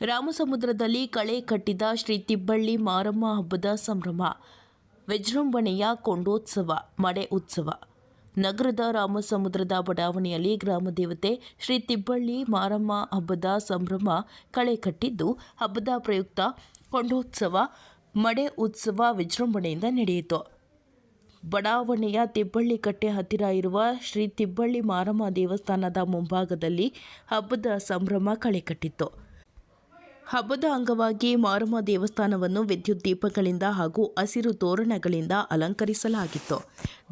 ರಾಮಸಮುದ್ರದಲ್ಲಿ ಕಳೆ ಕಟ್ಟಿದ ಶ್ರೀ ತಿಬ್ಬಳ್ಳಿ ಮಾರಮ್ಮ ಹಬ್ಬದ ಸಂಭ್ರಮ. ವಿಜೃಂಭಣೆಯ ಕೊಂಡೋತ್ಸವ, ಮಡೆ ಉತ್ಸವ. ನಗರದ ರಾಮಸಮುದ್ರದ ಬಡಾವಣೆಯಲ್ಲಿ ಗ್ರಾಮ ದೇವತೆ ಶ್ರೀ ತಿಬ್ಬಳ್ಳಿ ಮಾರಮ್ಮ ಹಬ್ಬದ ಸಂಭ್ರಮ ಕಳೆ ಕಟ್ಟಿದ್ದು ಹಬ್ಬದ ಪ್ರಯುಕ್ತ ಕೊಂಡೋತ್ಸವ, ಮಡೆ ಉತ್ಸವ ವಿಜೃಂಭಣೆಯಿಂದ ನಡೆಯಿತು. ಬಡಾವಣೆಯ ತಿಬ್ಬಳ್ಳಿ ಕಟ್ಟೆ ಹತ್ತಿರ ಇರುವ ಶ್ರೀ ತಿಬ್ಬಳ್ಳಿ ಮಾರಮ್ಮ ದೇವಸ್ಥಾನದ ಮುಂಭಾಗದಲ್ಲಿ ಹಬ್ಬದ ಸಂಭ್ರಮ ಕಳೆಕಟ್ಟಿತ್ತು ಹಬ್ಬದ ಅಂಗವಾಗಿ ಮಾರಮ್ಮ ದೇವಸ್ಥಾನವನ್ನು ವಿದ್ಯುತ್ ದೀಪಗಳಿಂದ ಹಾಗೂ ಹಸಿರು ತೋರಣಗಳಿಂದ ಅಲಂಕರಿಸಲಾಗಿತ್ತು.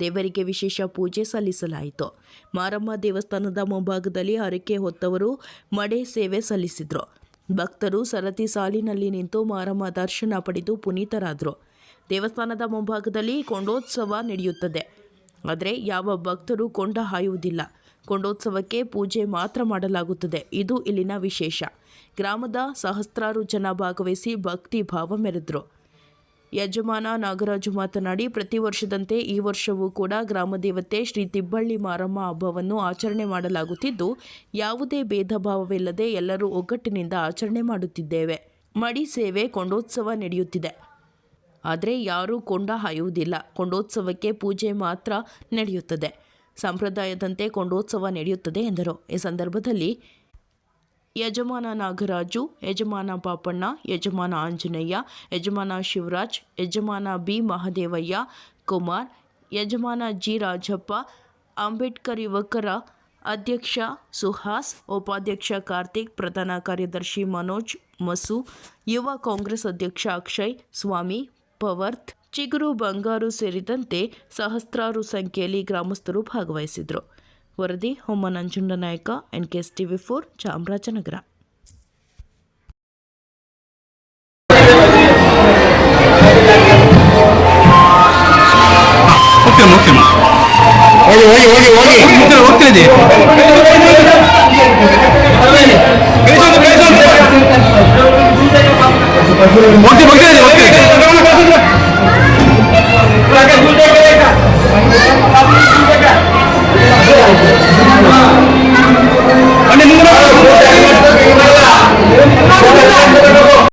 ದೇವರಿಗೆ ವಿಶೇಷ ಪೂಜೆ ಸಲ್ಲಿಸಲಾಯಿತು. ಮಾರಮ್ಮ ದೇವಸ್ಥಾನದ ಮುಂಭಾಗದಲ್ಲಿ ಹರಕೆ ಹೊತ್ತವರು ಮಡೆ ಸೇವೆ ಸಲ್ಲಿಸಿದರು. ಭಕ್ತರು ಸರತಿ ಸಾಲಿನಲ್ಲಿ ನಿಂತು ಮಾರಮ್ಮ ದರ್ಶನ ಪಡೆದು ಪುನೀತರಾದರು. ದೇವಸ್ಥಾನದ ಮುಂಭಾಗದಲ್ಲಿ ಕೊಂಡೋತ್ಸವ ನಡೆಯುತ್ತದೆ. ಆದರೆ ಯಾವ ಭಕ್ತರು ಕೊಂಡ ಹಾಯುವುದಿಲ್ಲ. ಕೊಂಡೋತ್ಸವಕ್ಕೆ ಪೂಜೆ ಮಾತ್ರ ಮಾಡಲಾಗುತ್ತದೆ. ಇದು ಇಲ್ಲಿನ ವಿಶೇಷ. ಗ್ರಾಮದ ಸಹಸ್ರಾರು ಜನ ಭಾಗವಹಿಸಿ ಭಕ್ತಿ ಭಾವ ಮೆರೆದರು. ಯಜಮಾನ ನಾಗರಾಜು ಮಾತನಾಡಿ, ಪ್ರತಿ ವರ್ಷದಂತೆ ಈ ವರ್ಷವೂ ಕೂಡ ಗ್ರಾಮ ದೇವತೆ ಶ್ರೀ ತಿಬ್ಬಳ್ಳಿ ಮಾರಮ್ಮ ಹಬ್ಬವನ್ನು ಆಚರಣೆ ಮಾಡಲಾಗುತ್ತಿದ್ದು, ಯಾವುದೇ ಭೇದ ಭಾವವಿಲ್ಲದೆ ಎಲ್ಲರೂ ಒಗ್ಗಟ್ಟಿನಿಂದ ಆಚರಣೆ ಮಾಡುತ್ತಿದ್ದೇವೆ. ಮಡಿ ಸೇವೆ ಕೊಂಡೋತ್ಸವ ನಡೆಯುತ್ತಿದೆ. ಆದರೆ ಯಾರೂ ಕೊಂಡ ಹಾಯುವುದಿಲ್ಲ. ಕೊಂಡೋತ್ಸವಕ್ಕೆ ಪೂಜೆ ಮಾತ್ರ ನಡೆಯುತ್ತದೆ. ಸಂಪ್ರದಾಯದಂತೆ ಕೊಂಡೋತ್ಸವ ನಡೆಯುತ್ತದೆ ಎಂದರು. ಈ ಸಂದರ್ಭದಲ್ಲಿ ಯಜಮಾನ ನಾಗರಾಜು, ಯಜಮಾನ ಪಾಪಣ್ಣ, ಯಜಮಾನ ಆಂಜನೇಯ, ಯಜಮಾನ ಶಿವರಾಜ್, ಯಜಮಾನ ಬಿ. ಮಹದೇವಯ್ಯ ಕುಮಾರ್, ಯಜಮಾನ ಜಿ. ರಾಜಪ್ಪ, ಅಂಬೇಡ್ಕರ್ ಯುವಕರ ಅಧ್ಯಕ್ಷ ಸುಹಾಸ್, ಉಪಾಧ್ಯಕ್ಷ ಕಾರ್ತಿಕ್, ಪ್ರಧಾನ ಕಾರ್ಯದರ್ಶಿ ಮನೋಜ್ ಮಸು, ಯುವ ಕಾಂಗ್ರೆಸ್ ಅಧ್ಯಕ್ಷ ಅಕ್ಷಯ್ ಸ್ವಾಮಿ ಪವರ್ತ್ ಚಿಗುರು ಬಂಗಾರು ಸೇರಿದಂತೆ ಸಹಸ್ರಾರು ಸಂಖ್ಯೆಯಲ್ಲಿ ಗ್ರಾಮಸ್ಥರು ಭಾಗವಹಿಸಿದರು. ವರದಿ Homma N K NKS TV four Chamarajanagar. Okay okay ಹೋಗಿ ಹೋಗಿ ಹೋಗಿ ಹೋಗಿ. ಹೋಗ್ತಾ Monty, bagi dia. Bagi.